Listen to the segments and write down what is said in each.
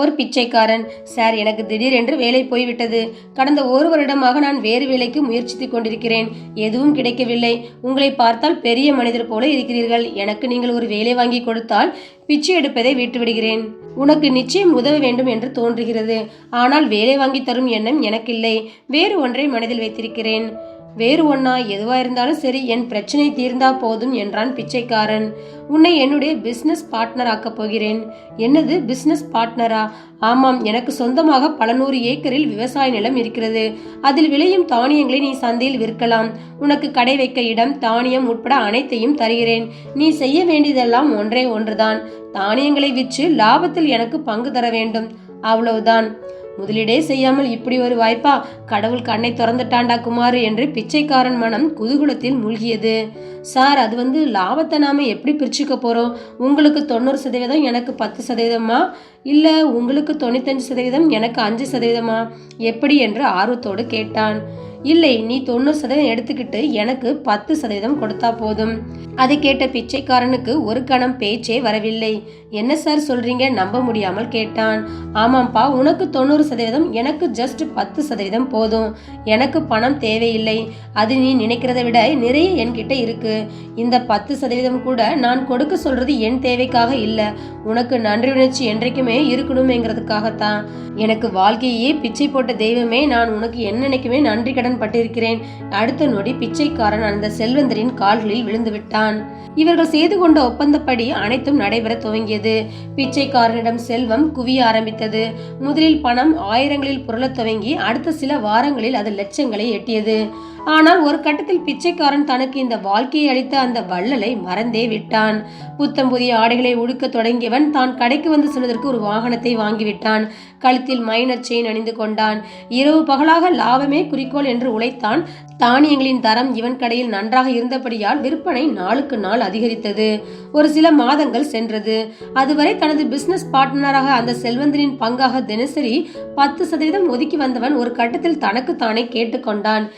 ஒரு பிச்சைக்காரன். சார் எனக்கு திடீரென்று வேலை போய்விட்டது. கடந்த ஒரு வருடமாக நான் வேறு வேலைக்கு முயற்சித்துக் கொண்டிருக்கிறேன். எதுவும் கிடைக்கவில்லை. உங்களை பார்த்தால் பெரிய மனிதர் போல இருக்கிறீர்கள். எனக்கு நீங்கள் ஒரு வேலை வாங்கி கொடுத்தால் பிச்சை எடுப்பதை விட்டுவிடுகிறேன். உனக்கு நிச்சயம் உதவ வேண்டும் என்று தோன்றுகிறது. ஆனால் வேலை வாங்கி தரும் எண்ணம் எனக்கில்லை. வேறு ஒன்றை மனதில் வைத்திருக்கிறேன். வேறு ஒன்னா எதுவா இருந்தாலும் சரி என் பிரச்சனை தீர்ந்தா போதும் என்றான் பிச்சைக்காரன். உன்னை என்னுடைய பிசினஸ் பார்ட்னர் ஆக்கப் போகிறேன். என்னது பிசினஸ் பார்ட்னரா ஆமாம் எனக்கு சொந்தமாக பல நூறு ஏக்கரில் விவசாய நிலம் இருக்கிறது. அதில் விளையும் தானியங்களை நீ சந்தையில் விற்கலாம். உனக்கு கடை வைக்க இடம் தானியம் உட்பட அனைத்தையும் தருகிறேன். நீ செய்ய வேண்டியதெல்லாம் ஒன்றே ஒன்றுதான். தானியங்களை விற்று லாபத்தில் எனக்கு பங்கு தர வேண்டும். அவ்வளவுதான். முதலீடே செய்யாமல் இப்படி ஒரு வாய்ப்பா கடவுள் கண்ணை திறந்துட்டாண்டா குமார் என்று பிச்சைக்காரன் மனம் குதூகுலத்தில் மூழ்கியது. சார் அது வந்து லாபத்தை நாம எப்படி பிரிச்சுக்க போறோம்? உங்களுக்கு தொண்ணூறு சதவீதம் எனக்கு பத்து சதவீதமா? இல்ல உங்களுக்கு தொண்ணூத்தஞ்சு சதவீதம் எனக்கு அஞ்சு சதவீதமா? எப்படி? என்று ஆர்வத்தோடு கேட்டான். இல்லை நீ தொண்ணூறு சதவீதம் எடுத்துக்கிட்டு எனக்கு பத்து சதவீதம் கொடுத்தா போதும். அதை கேட்ட பிச்சைக்காரனுக்கு ஒரு கணம் பேச்சே வரவில்லை. என்ன சார் சொல்றீங்க? நம்ப முடியாமல் கேட்டான். ஆமாம்ப்பா உனக்கு தொண்ணூறு சதவீதம் எனக்கு ஜஸ்ட் பத்து சதவீதம் போதும். எனக்கு பணம் தேவையில்லை. அது நீ நினைக்கிறத விட நிறைய என்கிட்ட இருக்கு. இந்த பத்து சதவீதம் கூட நான் கொடுக்க சொல்றது என் தேவைக்காக இல்ல. உனக்கு நன்றி உணர்ச்சி என்றைக்குமே இருக்கணுமேங்கிறதுக்காகத்தான். எனக்கு வாழ்க்கையே பிச்சை போட்ட தெய்வமே நான். உனக்கு என்னைக்குமே நன்றி கடன் பட்டிருக்கிறேன் அடுத்த நொடி பிச்சைக்காரன் அந்த செல்வந்தரின் கால்களில் விழுந்து விட்டான் இவர்கள் செய்து கொண்ட ஒப்பந்தப்படி அனைத்தும் நடைபெற துவங்கியது. பிச்சைக்காரனிடம் செல்வம் குவிய ஆரம்பித்தது. முதலில் பணம் ஆயிரங்களில் புரளத் துவங்கி அடுத்த சில வாரங்களில் அது லட்சங்களை எட்டியது. ஆனால் ஒரு கட்டத்தில் பிச்சைக்காரன் தனக்கு இந்த வாழ்க்கையை அளித்த அந்த வள்ளலை மறந்தே விட்டான். புத்தம் புதிய ஆடைகளை உடுக்க தொடங்கியவன் தான் கடைக்கு வந்து சென்றதற்கு ஒரு வாகனத்தை வாங்கிவிட்டான். கழுத்தில் மைனர் செயின் அணிந்து கொண்டான். இரவு பகலாக லாபமே குறிக்கோள் என்று உழைத்தான். தானியங்களின் தரம் இவன் கடையில் நன்றாக இருந்தபடியால் விற்பனை நாளுக்கு நாள் அதிகரித்தது. ஒரு சில மாதங்கள் சென்றது. அதுவரை தனது பிசினஸ் பார்ட்னராக அந்த செல்வந்தனின் பங்காக தினசரி பத்து சதவீதம் ஒதுக்கி வந்தவன் ஒரு கட்டத்தில் தனக்கு தானே கேட்டுக்கொண்டான்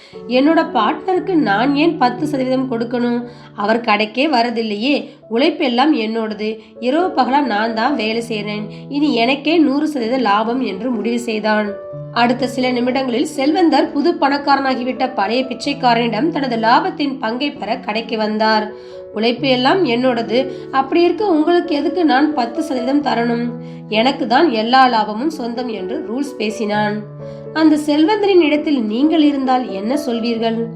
என்னோட பார்ட்னருக்கு நான் ஏன் பத்து சதவீதம் கொடுக்கணும்? அவர் கடைக்கே வரதில்லையே. உழைப்பெல்லாம் என்னோடது. இரவு பகலாம் நான் தான் வேலை செய்கிறேன் இனி எனக்கே நூறு சதவீத லாபம் என்று முடிவு செய்தான். அடுத்த சில நிமிடங்களில் செல்வந்தர் புது பணக்காரனாகிவிட்ட பழைய பிச்சைக்காரனிடம் தனது லாபத்தின் பங்கை பெற கடைக்கு வந்தார். உழைப்பு எல்லாம் என்னோடது. அப்படி இருக்க உங்களுக்கு எதுக்கு நான் பத்து சதவீதம் தரணும்? எனக்கு தான் எல்லா லாபமும் சொந்தம் என்று ரூல்ஸ் பேசினான். அந்த செல்வந்தரின் இடத்தில் நீங்கள் இருந்தால் என்ன சொல்வீர்கள்?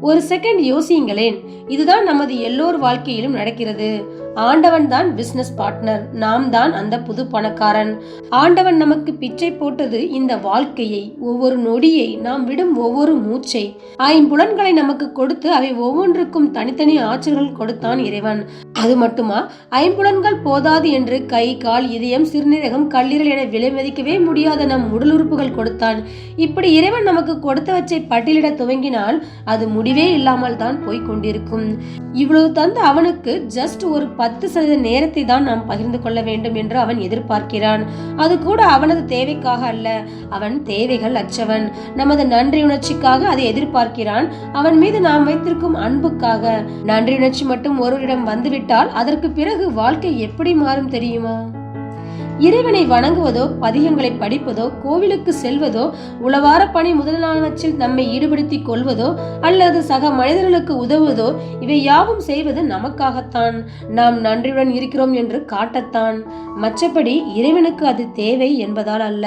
ஒரு செகண்ட் யோசியுங்களேன். இதுதான் நமது எல்லோர் வாழ்க்கையிலும் நடக்கிறது. ஆண்டவன் தான் பிசினஸ் பார்ட்னர் நாம் தான் அந்த புது பணக்காரன். ஆண்டவன் நமக்கு பிச்சை போட்டது இந்த வாழ்க்கையை. ஒவ்வொரு நொடியை நாம் விடும் ஒவ்வொரு மூச்சை. ஐம்புலன்களை நமக்கு கொடுத்து அவை ஒவ்வொன்றுக்கும் தனித்தனி ஆற்றல்கள் கொடுத்தான் இறைவன். அது மட்டுமா? ஐம்புலன்கள் போதாது என்று கை கால் இதயம் சிறுநீரகம் கல்லீரல் என விலை மதிக்கவே முடியாத நம் உடல் உறுப்புகள் கொடுத்தான். இப்படி இறைவன் நமக்கு கொடுத்தவற்றை பட்டியலிட துவங்கினால் அது முடிவே இல்லாமல் தான் போய்கொண்டிருக்கும் இவ்வளவு தந்த அவனுக்கு ஜஸ்ட் ஒரு பத்து சதவீத நேரத்தை தான் நாம் பகிர்ந்து கொள்ள வேண்டும் என்று அவன் எதிர்பார்க்கிறான். அது கூட அவனது தேவைக்காக அல்ல. அவன் தேவைகள் அச்சவன் நமது நன்றி உணர்ச்சிக்காக அதை எதிர்பார்க்கிறான். அவன் மீது நாம் வைத்திருக்கும் அன்புக்காக. நன்றி உணர்ச்சி மட்டும் ஒருவரிடம் வந்துவிட்டால் அதற்கு பிறகு வாழ்க்கை எப்படி மாறும் தெரியுமா? இறைவனை வணங்குவதோ பதிகங்களை படிப்பதோ கோவிலுக்கு செல்வதோ உளவார பணி முதலானவற்றில் நம்மை ஈடுபடுத்திக் கொள்வதோ அல்லது சக மனிதர்களுக்கு உதவுவதோ இவை யாவும் செய்வது நமக்காகத்தான். நாம் நன்றியுடன் இருக்கிறோம் என்று காட்டத்தான். மற்றபடி இறைவனுக்கு அது தேவை என்பதால் அல்ல.